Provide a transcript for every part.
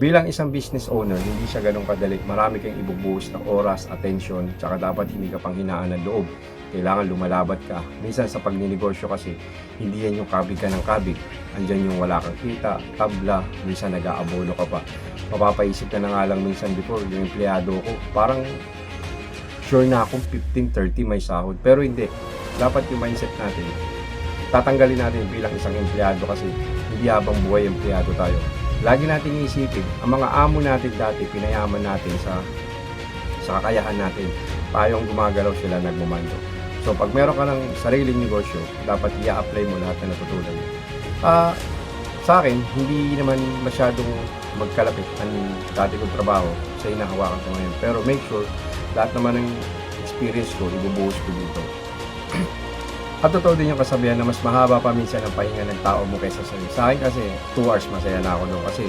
Bilang isang business owner, hindi siya ganun kadali. Marami kang ibubuhos na oras, attention, tsaka dapat hindi ka pang hinaan ng loob. Kailangan lumalabat ka. Minsan sa pagninegosyo kasi, hindi yan yung kabig ka ng kabig. Andyan yung wala kang kita, tabla, minsan nag-aabono ka pa. Mapapaisip ka na nga lang minsan before, yung empleyado ko, parang sure na akong 15-30 may sahod. Pero hindi. Dapat yung mindset natin, tatanggalin natin bilang isang empleyado kasi hindi habang buhay empleyado tayo. Lagi natin iisipin, ang mga amo natin dati, pinayaman natin sa sa kakayahan natin. Tayong gumagalaw sila nagmamando. So pag meron ka ng sariling negosyo, dapat i-apply mo lahat na natutunan mo. Ah, sa akin, hindi naman masyadong magkalapit ang dati kong trabaho sa hinahawakan ko ngayon. Pero make sure, lahat naman ng experience ko, ibubuhos ko dito. At totoo din yung kasabihan na mas mahaba pa minsan ang pahinga ng tao mo kaysa sa'yo. Sa akin kasi, 2 hours masaya na ako doon. Kasi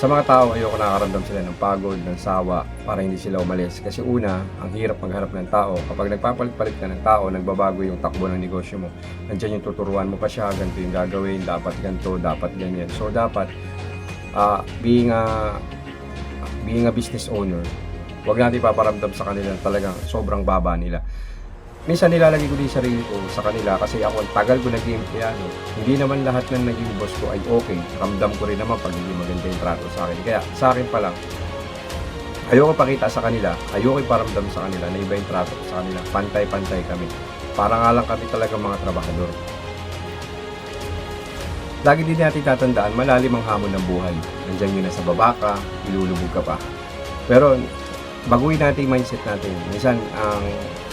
sa mga tao, ayoko nakakaramdam sila ng pagod, ng sawa, para hindi sila umalis. Kasi una, ang hirap magharap ng tao. Kapag nagpapalit-palit ka ng tao, nagbabago yung takbo ng negosyo mo. Nandiyan yung tuturuan mo pa siya, ganito yung gagawin, dapat ganito, dapat ganyan. So dapat, ah, being a being a business owner, wag natin ipaparamdam sa kanila talagang sobrang baba nila. Minsan nilalagay ko din sarili ko sa kanila kasi ako ang tagal ko naging empleyado. Hindi naman lahat ng naging boss ko ay okay. Ramdam ko rin naman pag hindi maganda yung trato sa akin. Kaya sa akin pa lang, ayoko pakita sa kanila, ayoko iparamdam sa kanila na iba yung trato sa kanila. Pantay-pantay kami. Para nga lang kami talaga mga trabahador. Lagi din natin tatandaan, malalim ang hamon ng buhay. Nandiyan yun na sa baba ka, ilulubog ka pa. Pero baguhin natin yung mindset natin. Minsan, ang,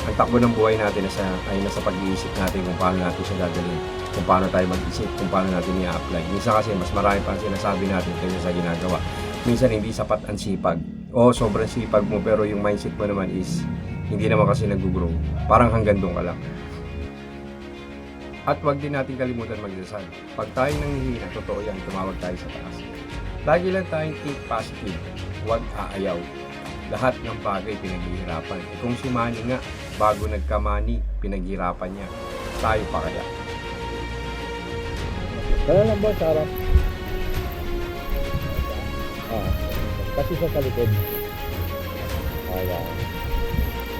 ang takbo ng buhay natin nasa, ay nasa pag-iisip natin kung paano natin siya gagawin, kung paano tayo mag-isip, kung paano natin i-apply. Minsan kasi mas marami pa ang sinasabi natin kaysa sa ginagawa. Minsan hindi sapat ang sipag. O sobrang sipag mo pero yung mindset mo naman is hindi naman kasi nag-grow. Parang hanggang doon ka lang. At wag din natin kalimutan magdasal. Pag tayo nanghihina, totoo yan, tumawag tayo sa taas. Lagi lang tayong think positive, huwag aayaw. Lahat ng bagay pinaghihirapan. E kung si Manny nga, bago nagkamani, pinaghirapan niya. Tayo pa kaya. Kaya lang boss, harap. Ah, kasi sa sa likod. Ayan.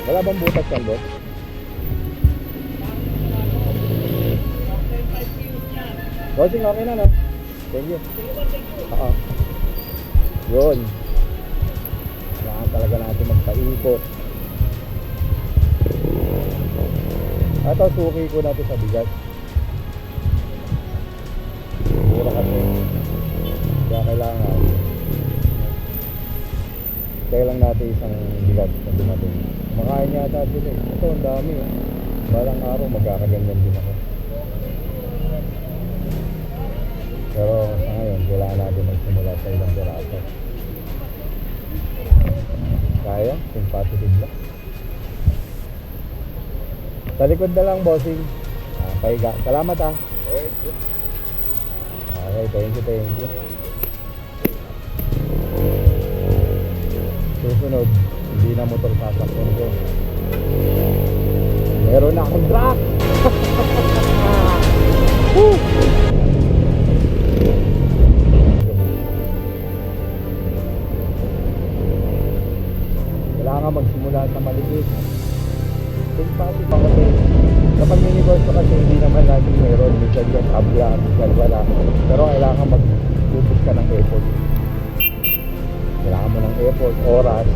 Wala bang butas yan, boss? Bossing, okay na, no? Thank you. Oo. Yun. Kailangan natin magpaikot. Ito, suki ko natin sa bigas. Mura kasi. Kaya kailangan kaya lang natin isang bigas na dumating. Makain yata sila eh. Ito, ang dami eh. Balang araw magkakaganyan din ako. Pero sa ngayon, kailangan natin magsimula sa ilang piraso. Kaya, think positive lang. Sa likod na lang, bossing. Ah, pahiga. Salamat ah. Okay, thank you, thank you. Susunod, hindi na motor sasakyan ko. Meron na akong truck! Woo! Magsimula sa maliit. Think positive ako kasi kapag may negosyo kasi hindi naman natin meron. Minsan yung tabla, minsan wala. Pero kailangan mag-focus ka ng effort. Kailangan mo ng effort, oras,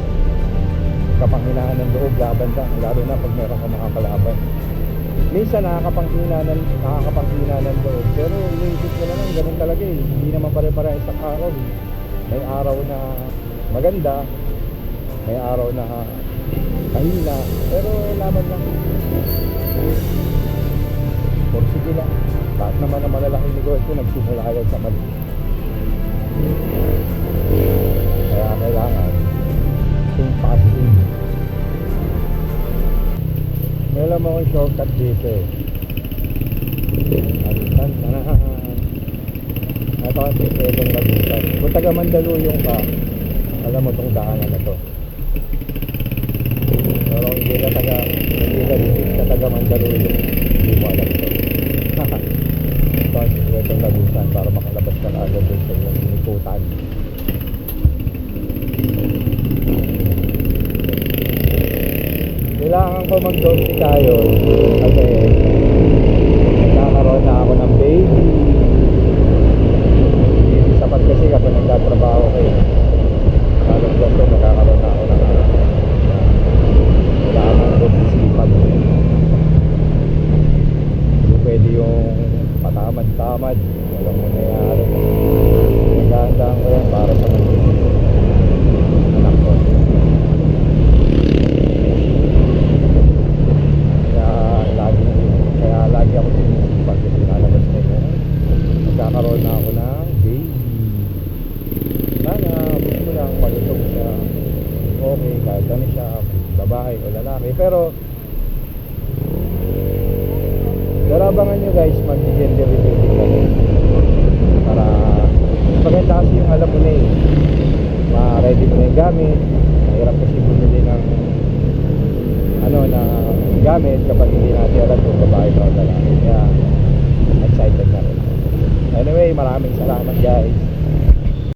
kapanghinaan ng loob, laban ka, lalo na pag meron ka mga kalaban. Minsan nakakapanghina ng, nakakapanghina ng loob, pero iniisip ko naman, ganun talaga eh. Hindi naman pare-pare isang araw. May araw na maganda, may araw na mahina, pero laban lang. Sige lang. Lahat naman ng malalaking negosyo, nagsimula agad sa mali. Kaya kailangan think positive. May alam akong shortcut dito eh. Alisan na. Ito kasi pwedeng lagusan. Kung taga Mandaluyong ka, alam mo tong daanan na to. Pero hindi ka taga, hindi ka isip ka taga Mandaluyong. Hindi mo alam ito. Tapos, ito lagusan para makalabas ka na agad sa inyong ikutan. Kailangan ko mag-donkey tayo kasi nagkakaroon na ako ng baby. Sapat kasi kapag nagtatrabaho kayo. Pero abangan nyo guys, mag-gender revealing kami. Para, maganda kasi yung alam mo na eh. Ma-ready mo na yung gamit. Mahirap kasi bumili ng ano na gamit kapag hindi natin alam kung babae ba o. Kaya excited na rin. Anyway, maraming salamat guys.